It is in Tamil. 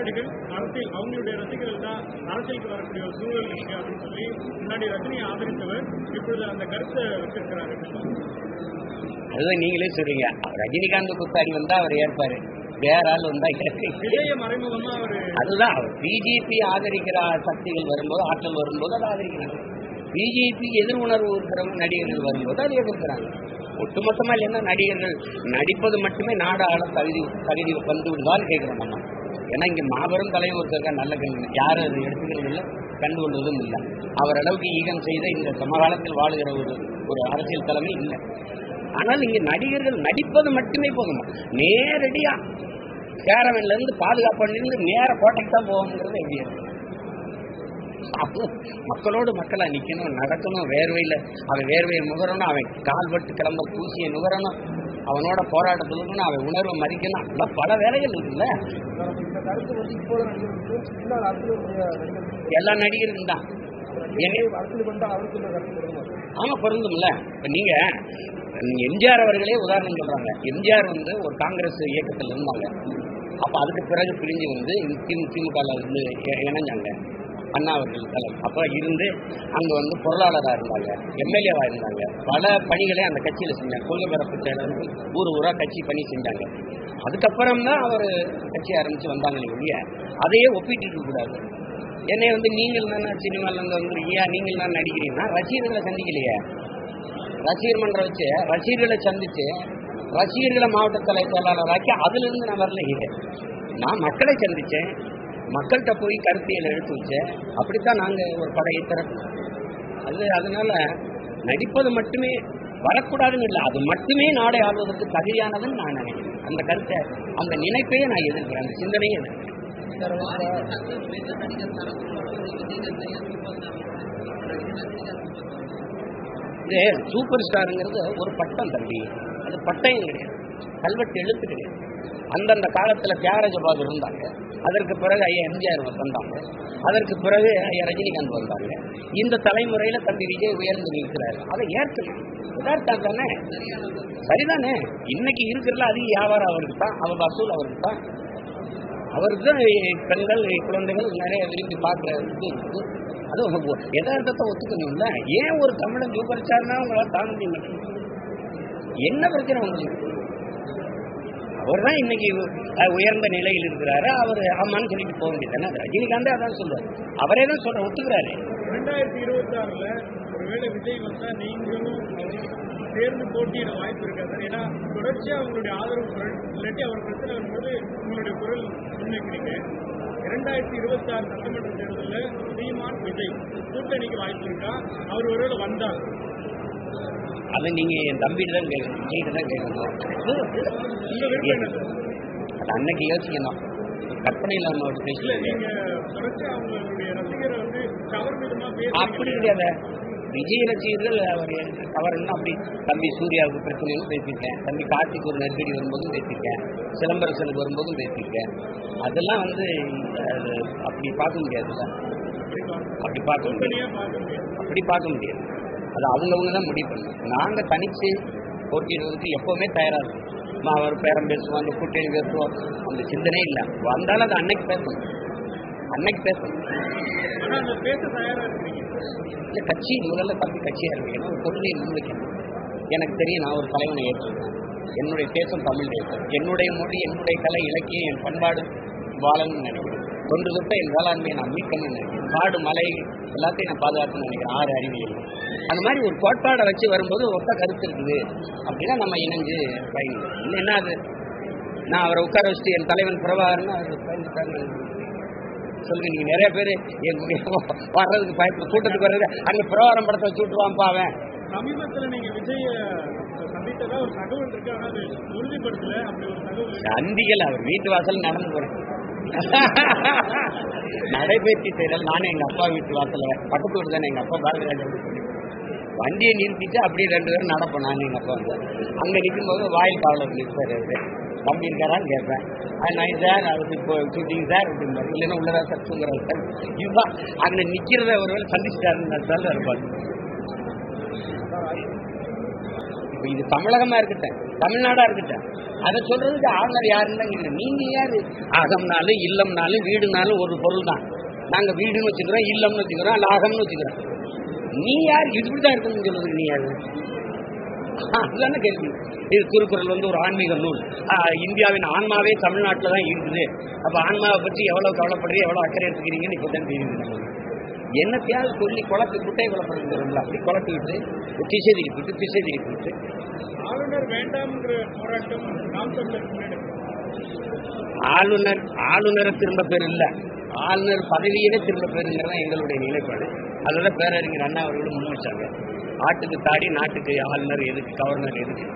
கூத்தாடிகள் அரசியல் அவங்களுடைய ரசிகர்கள் தான் அரசியலுக்கு வரக்கூடிய ஒரு சூழல் இருக்கு அப்படின்னு சொல்லி முன்னாடி ரஜினியை ஆதரித்தவர் இப்பொழுது அந்த கருத்தை வச்சிருக்கிறாரு. அதுதான் நீங்களே சொல்றீங்க. ரஜினிகாந்த் குத்தாடி வந்தா அவர் ஏற்பாரு. வேற ஆள் வந்தா அதுதான் பிஜேபி ஆதரிக்கிற சக்திகள் வரும்போது ஆற்றல் வரும்போது அதை ஆதரிக்கிறாங்க. பிஜேபி எதிர் உணர்வு இருக்கிறவங்க நடிகர்கள் வரும்போது அதை எதிர்க்கிறாங்க. ஒட்டுமொத்தமா இல்லைன்னா நடிகர்கள் நடிப்பது மட்டுமே நாடு ஆள தகுதி தகுதி வந்து விடுதான்னு கேட்கிறோம் நம்ம. ஏன்னா இங்கே மாபெரும் தலைவர் ஒருத்தருக்க நல்ல கண்டு யாரும் அது எடுத்துக்கிறது இல்லை கண்டு கொள்வதும் இல்லை. அவர் அளவுக்கு ஈகம் செய்த இந்த சமகாலத்தில் வாழுகிற ஒரு ஒரு அரசியல் தலைமை இல்லை. ஆனால் இங்கே நடிகர்கள் நடிப்பது மட்டுமே போதுமா? நேரடியாக கேரவன்ல இருந்து நேர கோட்டைக்கு தான் போகணுங்கிறது எப்படி இருக்கு? அப்போ மக்களோடு மக்களா நிக்கணும் நடக்கணும் வேர்வையில அவன் வேர்வையை முகரணும் அவன் கால்பட்டு கிளம்ப பூசியை நுகரணும் அவனோட போராட்டத்துலன்னு அவன் உணர்வை மறிக்கணும் பல வேலைகள் இருக்குல்ல? எல்லா நடிகருக்கும் தான் ஆமா பொருந்தும்ல இப்ப நீங்க எம்ஜிஆர் அவர்களே உதாரணம் சொல்றாங்க எம்ஜிஆர் வந்து ஒரு காங்கிரஸ் இயக்கத்தில் இருந்தாங்க அப்ப அதுக்கு பிறகு பிரிஞ்சு வந்து திமுக வந்து இ- இணைஞ்சாங்க அண்ணா அவர்கள் தலை இருந்து அங்கே வந்து பொருளாளராக இருந்தாங்க எம்எல்ஏவாக இருந்தாங்க. பல பணிகளை அந்த கட்சியில் செஞ்சாங்க. கொள்கை பரப்பு செயலர்கள் ஊர் ஊராக கட்சி பணி செஞ்சாங்க. அதுக்கப்புறம் தான் அவர் கட்சி ஆரம்பித்து வந்தாங்களே ஒழிய அதையே ஒப்பிட்டு இருக்கக்கூடாது என்னை வந்து நீங்கள் தானே சினிமால வந்துருக்கியா நீங்கள் தான் நடிக்கிறீங்கன்னா ரசிகர்களை சந்திக்கலையே. ரசிகர் மன்றம் வச்சு ரசிகர்களை சந்தித்து ரசிகர்களை மாவட்ட தலை செயலாளராக்கி அதிலிருந்து நான் வரல நான் மக்களை சந்தித்தேன் மக்கள்கிட்ட போய் கருத்தியல் எடுத்து வச்சேன் அப்படித்தான் நாங்க ஒரு படையை திறக்கணும் அது அதனால நடிப்பது மட்டுமே வரக்கூடாதுன்னு இல்லை அது மட்டுமே நாடை ஆள்வதற்கு தகுதியானதுன்னு நான் நினைக்கிறேன் அந்த கருத்தை அந்த நினைப்பையே நான் எதிர்க்கிறேன் அந்த சிந்தனையை இது சூப்பர் ஸ்டாருங்கிறது ஒரு பட்டம் தம்பி அது பட்டயம் கிடையாது கல்வெட்டு எழுத்து கிடையாது அந்தந்த காலத்துல தியாகராஜ பாபு இருந்தாங்க அதற்கு பிறகு ஐயா எம்ஜிஆர் வந்தாங்க. அதற்கு பிறகு ஐயா ரஜினிகாந்த் வந்தாங்க. இந்த தலைமுறையில தம்பி விஜய் உயர்ந்து நிற்கிறார். அதை ஏற்கணும். யதார்த்தம் தானே? சரிதானே? இன்னைக்கு இருக்கிறதுல அதிக வியாபாரம் அவருக்கு தான் அவர் வசூல் அவருக்கு தான். அவருக்கு தான் பெண்கள் குழந்தைகள் நிறைய விரும்பி பார்க்குற இது இருக்குது அது எதார்த்தத்தை ஒத்துக்கணும்ல? ஏன் ஒரு தமிழன் சூப்பர் ஸ்டார்னா உங்களால் தாங்க முடியும் என்ன பிரச்சனை உங்களுக்கு? அவர் தான் இன்னைக்கு உயர்ந்த நிலையில் இருக்கிறாரு. அவர் ஆமான்னு சொல்லிட்டு போக வேண்டியது அது ரஜினிகாந்தே அதான் சொல்லுவார் அவரே தான் சொல்ற ஒத்துக்கிறாரு. ரெண்டாயிரத்தி இருபத்தி ஆறுல ஒருவேளை விஜய் வந்தா நீங்களும் சேர்ந்து போட்டியிட வாய்ப்பு இருக்காது. ஏன்னா தொடர்ச்சியா அவங்களுடைய ஆதரவு குரல் இல்லாட்டி அவர் பிரச்சனை வரும்போது உங்களுடைய குரல் முன்வைக்கிறீங்க இரண்டாயிரத்தி இருபத்தி ஆறு சட்டமன்ற தேர்தலில் சீமான் விஜய் கூட்டணிக்கு வாய்ப்பு இருக்கா? அவர் ஒருவேளை வந்தார் அதை நீங்க என் தம்பிட்டு தான் கேட்கணும் விஜய்கிட்ட தான் கேட்கணும். என்ன? அது அன்னைக்கு யோசிக்கணும். கற்பனை இல்லாம ஒரு அப்படி கிடையாது. விஜய் ரசிகர்கள் அவர் தவறுன்னா அப்படி தம்பி சூர்யாவுக்கு பிரச்சனைன்னு பேசியிருக்கேன். தம்பி கார்த்திக் ஒரு நெருக்கடி வரும்போதும் பேசியிருக்கேன். சிலம்பரசனுக்கு வரும்போதும் பேசியிருக்கேன். அதெல்லாம் வந்து அப்படி பார்க்க முடியாதுல்ல அப்படி பார்க்க முடியாது. அப்படி பார்க்க முடியாது. அது அவங்கவுங்க தான் முடிவு பண்ணணும். நாங்கள் தனித்து போட்டியிடுவதற்கு எப்போவுமே தயாராக இருக்கும். நான் அவர் பேரம் பேசுவோம் அந்த கூட்டணி பேசுவோம் அந்த சிந்தனை இல்லை. வந்தாலும் அது அன்னைக்கு பேசணும். அன்னைக்கு பேசணும். இல்லை கட்சி முதல்ல தம்பி கட்சியாக இருக்கணும். ஒரு கொள்கையை முன்வைக்கணும் எனக்கு தெரியும் நான் ஒரு தலைவனை ஏற்றிருக்கேன் என்னுடைய தேசம் தமிழ் தேசம் என்னுடைய மொழி என்னுடைய கலை இலக்கியம் என் பண்பாடு வாழணும்னு நினைக்கிறேன். தொன்று தொட்ட என் வேளாண்மையை நான் மீட்கணும்னு நினைக்கிறேன். காடு மலை எல்லாத்தையும் நான் பாதுகாக்கணும்னு நினைக்கிறேன். ஆறு அறிவியல். அந்த மாதிரி ஒரு கோட்பாடை வச்சு வரும்போது ஒத்த கருத்து இருக்குது. அப்படின்னா நம்ம இணைஞ்சு பயணிக்கணும் இல்லைன்னா அது? நான் அவரை உட்கார வச்சுட்டு என் தலைவன் பிரபாகரன் அவர் பயந்துட்டாங்க சொல்லுங்க நீங்க நிறைய பேர் என் வர்றதுக்கு பயப்பட கூட்டத்துக்கு வர்றது அங்க பிரபாகரம் படத்தை வச்சு விட்டுருவான்ப்பா அவன். சமீபத்துல நீங்க விஜய சந்தித்ததா ஒரு தகவல் இருக்கு ஆனா அது உறுதிப்படுத்தல? அப்படி ஒரு தகவல். சந்திகள் அவர் வீட்டு வாசல் நடந்து போறேன். நடைபயிற்சி செய்யறது நானும் எங்க அப்பா வீட்டு வாசல பக்கத்து வீடு தானே எங்க அப்பா பாரதிராஜன் வண்டியை நிறுத்திட்டு அப்படியே ரெண்டு பேரும் நடப்போம் நான் எங்க அப்பா வந்து. அங்க நிற்கும்போது வாயில் காவலர் நிற்பாரு அவரு. தம்பி இருக்காரான்னு கேட்பேன். நான் சார் அது இப்போ ஷூட்டிங் சார் அப்படிம்பாரு இல்லைன்னா உள்ளதா சார் தூங்குறாரு சார். இதுதான் அங்க நிக்கிறத ஒருவேளை சந்திச்சுட்டாருன்னு சார் இருப்பாரு இப்போ இது தமிழகமா இருக்கட்டும். தமிழ்நாடா இருக்கட்டும். அதை சொல்றதுக்கு ஆளுநர் யாருன்னு நீங்க யாரு? அகம்னாலும் இல்லம்னாலும் வீடுனாலும் ஒரு பொருள் தான் நாங்க வீடுன்னு வச்சுக்கிறோம் இல்லம்னு வச்சுக்கிறோம் அல்ல அகம்னு வச்சுக்கிறோம். நீ யார்? இப்படிதான் இருக்கணும்னு சொல்றதுக்கு நீ யாரு? அதுதானே கேள்வி. இது திருக்குறள் வந்து ஒரு ஆன்மீக நூல். இந்தியாவின் ஆன்மாவே தமிழ்நாட்டில் தான் இருக்குது. அப்போ ஆன்மாவை பற்றி எவ்வளோ கவலைப்படுறீங்க எவ்வளோ அக்கறை எடுத்துக்கிறீங்கன்னு இப்போ தான் தெரியுது என்னத்தையாவது சொல்லி குழப்பி குட்டை குழப்பம் அப்படி குழப்பி விட்டு திசை திருப்பி விட்டு திசை திருப்பி விட்டு ஆளுநர் வேண்டாம்ங்கிற போராட்டம் ஆளுநர் ஆளுநரை திரும்ப பேர் இல்ல. ஆளுநர் பதவியிலே திரும்ப பேருங்கிறது தான் எங்களுடைய நிலைப்பாடு. அதோட பேரறிஞர் அண்ணா அவர்களும் முன் வச்சாங்க. ஆட்டுக்கு தாடி நாட்டுக்கு ஆளுநர் எதுக்கு கவர்னர் எதுக்கு?